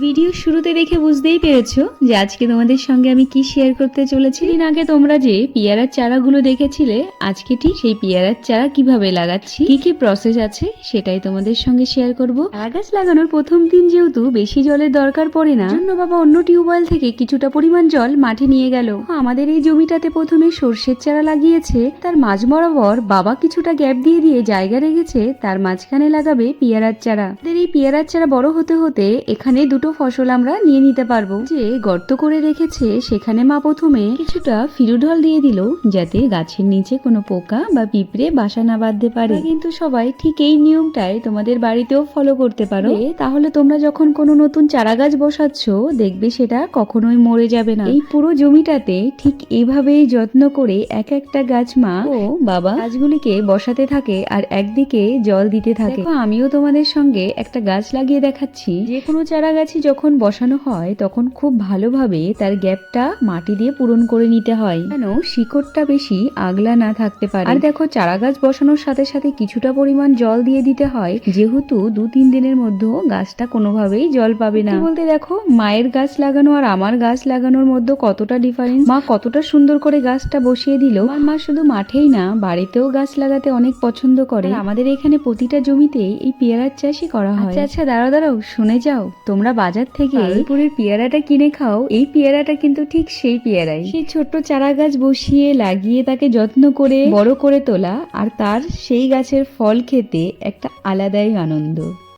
Video শুরুতে দেখে বুঝতেই পেরেছ যে আজকে তোমাদের সঙ্গে আমি কি শেয়ার করতে চলেছি। দিন আগে তোমরা যে পিয়ারার চারাগুলো দেখেছিলে, আজকে ঠিক সেই পিয়ারার চারা কীভাবে লাগাচ্ছি, কি কি প্রসেস আছে, সেটাই তোমাদের সঙ্গে শেয়ার করব। গাছ লাগানোর প্রথম দিন যেহেতু বেশি জলের দরকার পড়ে না, জন্য বাবা অন্য টিউবওয়েল থেকে কিছুটা পরিমাণ জল মাঠে নিয়ে গেল। আমাদের এই জমিটাতে প্রথমে সর্ষের চারা লাগিয়েছে, তার মাঝ বরাবর বাবা কিছুটা গ্যাপ দিয়ে দিয়ে জায়গা রেখেছে, তার মাঝখানে লাগাবে পিয়ারার চারা। এই পিয়ারার চারা বড় হতে হতে এখানে দুটো ফসল আমরা নিয়ে নিতে পারব। যে গর্ত করে রেখেছে সেখানে মা প্রথমে কিছুটা ফিরুঢল দিয়ে দিল যাতে গাছের নিচে কোনো পোকা বা পিঁপড়ে বাসা না বাঁধতে পারে। কিন্তু সবাই ঠিক এই নিয়মটাই তোমাদের বাড়িতেও ফলো করতে পারো। তাহলে তোমরা যখন কোনো নতুন চারা গাছ বসাচ্ছ দেখবে সেটা কখনোই মরে যাবে না। এই পুরো জমিটাতে ঠিক এইভাবেই যত্ন করে এক একটা গাছ মা ও বাবা। গাছগুলিকে বসাতে থাকে আর একদিকে জল দিতে থাকে। আমিও তোমাদের সঙ্গে একটা গাছ লাগিয়ে দেখাচ্ছি। যে কোনো চারা গাছই যখন বসানো হয়, তখন খুব ভালোভাবে তার গ্যাপটা মাটি দিয়ে পূরণ করে নিতে হয়। কেন শিকড়টা বেশি আগলা না থাকতে পারে। আর দেখো, চারা গাছ বসানোর সাথে সাথে কিছুটা পরিমাণ জল দিয়ে দিতে হয়। যেহেতু দু তিন দিনের মধ্যে গাছটা কোনোভাবেই জল পাবে না। বলতে দেখো, মায়ের গাছ লাগানো আর আমার গাছ লাগানোর মধ্যে কতটা ডিফারেন্স মা কতটা সুন্দর করে গাছটা বসিয়ে দিল। আমার মা শুধু মাঠেই না, বাড়িতেও গাছ লাগাতে অনেক পছন্দ করে। আমাদের এখানে প্রতিটা জমিতে এই পেয়ারার চাষই করা হয়। আচ্ছা আচ্ছা দাঁড়াও দাঁড়াও, শুনে যাও। তোমরা বাজার থেকে পুরের পেয়ারাটা কিনে খাও এই পেয়ারাটা কিন্তু ঠিক সেই পেয়ারাই। সেই ছোট্ট চারা গাছ বসিয়ে লাগিয়ে তাকে যত্ন করে বড় করে তোলা আর তার সেই গাছের ফল খেতে একটা আলাদাই আনন্দ।